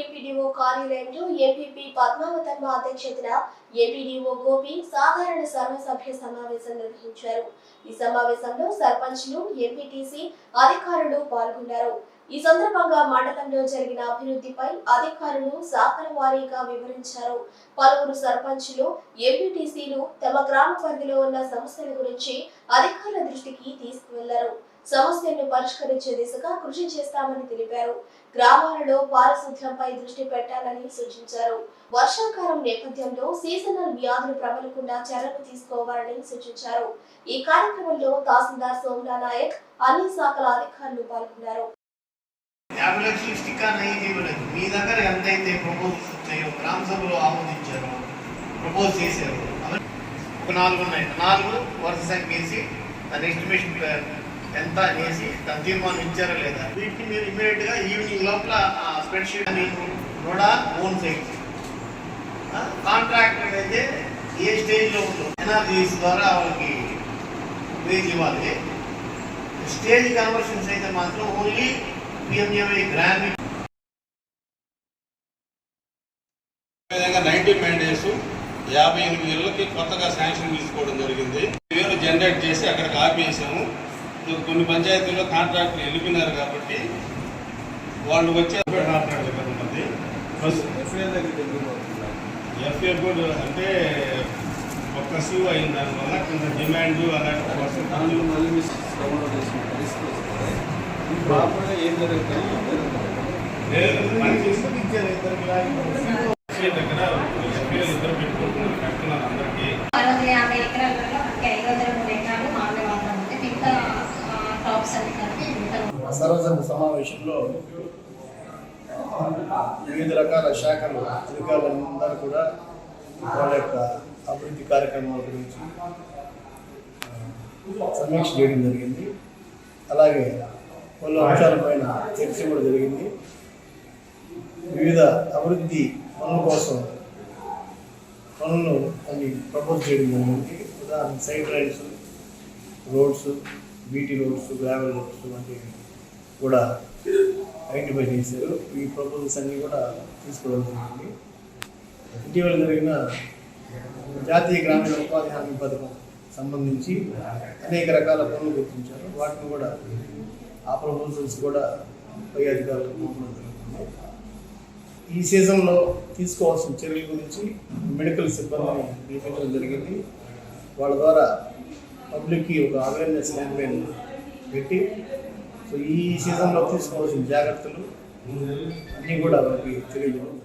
APDO కార్యాలయంలో MPP Padmavathamma అధ్యక్షతన APDO Gopi సాధారణ సర్వసభ్య సమావేశం నిర్వహించారు. ఈ సమావేశంలో సర్పంచ్లు ఎంపీటీసీ అధికారులు పాల్గొన్నారు. ఈ సందర్భంగా మండలంలో జరిగిన అభివృద్ధిపై అధికారులు శాఖల వారీగా వివరించారు. పలువురు సర్పంచులు ఎంపీటీసీలు తమ గ్రామ పరిధిలో ఉన్న సమస్యల గురించి అధికారుల దృష్టికి తీసుకువెళ్ళారు. సమస్యలను పరిష్కరించే దిశగా కృషి చేస్తామని తెలిపారు. గ్రామాలలో పారిశుద్ధ్యంపై దృష్టి పెట్టాలని సూచించారు. వర్షాకాలం నేపథ్యంలో సీజనల్ వ్యాధులు ప్రబలకుండా చర్యలు తీసుకోవాలని సూచించారు. ఈ కార్యక్రమంలో తహసీల్దార్ సోమనా నాయక్ అన్ని శాఖల అధికారులు పాల్గొన్నారు. యాభై లక్షలు స్టిక్కర్ అనేది ఇవ్వలేదు. మీ దగ్గర ఎంతైతే ప్రపోజల్స్ వచ్చాయో గ్రామ సభలో ఆమోదించారో ప్రపోజ్ చేశారు. ఒక నాలుగు ఉన్నాయి. నాలుగు వరుస సంఖ్య వేసి దాని ఎస్టిమేషన్ ఎంత అనేసి దాని తీర్మానం ఇచ్చారా లేదా? వీటిని మీరు ఇమీడియట్గా ఈవినింగ్ లోపల స్ప్రెడ్ షీట్ అని కూడా ఓన్ సైట్ కాంట్రాక్టర్ అయితే ఏ స్టేజ్లో ఉందో ఎనర్జీస్ ద్వారా వాళ్ళకి వేజ్ ఇవ్వాలి. స్టేజ్ కన్వర్షన్స్ అయితే మాత్రం ఓన్లీ పిఎంఏవై గ్రాండ్ విధంగా నైన్టీన్ మ్యాండేస్ యాభై ఎనిమిది ఇళ్ళకి కొత్తగా శాంక్షన్ తీసుకోవడం జరిగింది. వేరు జనరేట్ చేసి అక్కడికి ఆపేసాము కొన్ని పంచాయతీల్లో కాంట్రాక్టర్ వెళ్ళిపోయినారు కాబట్టి వాళ్ళు వచ్చే కొంతమంది. ఎఫ్ఏ కూడా అంటే ఒక్క సీవ్ అయిన దానివల్ల కొంత డిమాండ్ అలాంటి ఏం జరుగుతుంది లేదు, దగ్గర ఇద్దరు పెట్టుకుంటున్నారు కట్టున్నారు అందరికీ అరవై యాభై ఎకరాలలో మనకి ఐదు వందల మూడు ఎకరాలు మామిడి ఉంది. మిగతా అన్ని కలిపి సర్వసభ సమావేశంలో వివిధ రకాల శాఖలు అధికారులందరూ కూడా వాళ్ళ యొక్క అభివృద్ధి కార్యక్రమాల గురించి సమీక్ష చేయడం జరిగింది. అలాగే పలు అంశాలపైన చర్చ కూడా జరిగింది. వివిధ అభివృద్ధి పనుల కోసం పనులు కొన్ని ప్రపోజ్ చేయడం జరిగింది. ఉదాహరణ side drains roads BT roads gravel roads వంటివి కూడా ఐడెంటిఫై చేశారు. ఈ ప్రపోజల్స్ అన్నీ కూడా తీసుకోవడం జరిగింది. ఇటీవల జరిగిన జాతీయ గ్రామీణ ఉపాధి హామీ పథకం సంబంధించి అనేక రకాల పనులు గుర్తించారు. వాటిని కూడా ఆ ప్రపోజల్స్ కూడా పై అధికారులకు పంపడం జరుగుతుంది. ఈ సీజన్లో తీసుకోవాల్సిన చర్యల గురించి మెడికల్ సిబ్బందిని నియమించడం జరిగింది. వాళ్ళ ద్వారా పబ్లిక్కి ఒక అవేర్నెస్ క్యాంపెయిన్ పెట్టి సో ఈ సీజన్లో తీసుకోవాల్సిన జాగ్రత్తలు అన్నీ కూడా వాళ్ళకి తెలియజేయడం